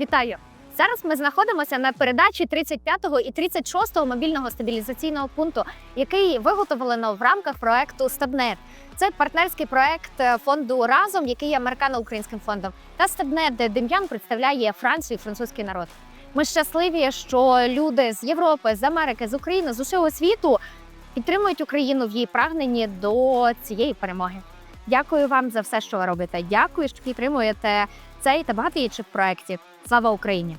Вітаю! Зараз ми знаходимося на передачі 35-го і 36-го мобільного стабілізаційного пункту, який виготовлено в рамках проекту Стабнет. Це партнерський проект е, фонду разом, який є американо-українським фондом, та Стабнет, де Дем'ян представляє Францію і французький народ. Ми щасливі, що люди з Європи, з Америки, з України, з усього світу підтримують Україну в її прагненні до цієї перемоги. Дякую вам за все, що ви робите. Дякую, що підтримуєте цей та багато інших проєктів. Слава Україні!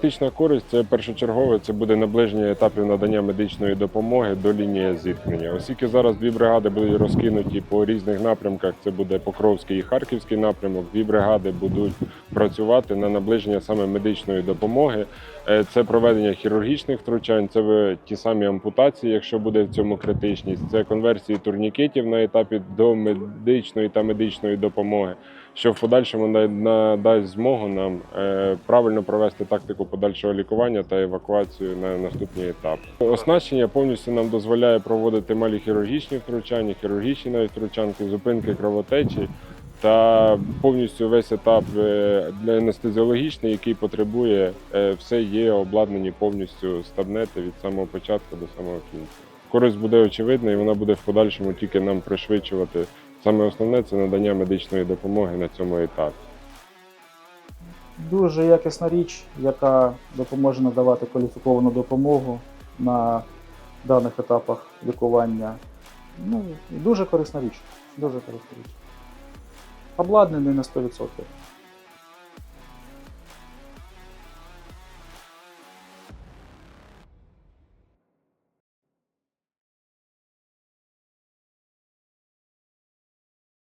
Фактична користь це першочергове, це буде наближення етапів надання медичної допомоги до лінії зіткнення. Оскільки зараз дві бригади будуть розкинуті по різних напрямках, це буде Покровський і Харківський напрямок. Дві бригади будуть працювати на наближення саме медичної допомоги. Е, Це проведення хірургічних втручань, це ті самі ампутації, якщо буде в цьому критичність. Це конверсії турнікетів на етапі до медичної та медичної допомоги що в подальшому на- надасть змогу нам е, правильно провести тактику подальшого лікування та евакуацію на наступний етап. Оснащення повністю нам дозволяє проводити малі хірургічні втручання, хірургічні навіть втручанки, зупинки кровотечі. Та повністю весь етап е, для анестезіологічний, який потребує, е, все є обладнані повністю стабнети від самого початку до самого кінця. Користь буде очевидна і вона буде в подальшому тільки нам пришвидшувати Саме основне це надання медичної допомоги на цьому етапі. Дуже якісна річ, яка допоможе надавати кваліфіковану допомогу на даних етапах лікування. Ну, дуже корисна річ. Дуже корисна річ. Обладнаний на 100%.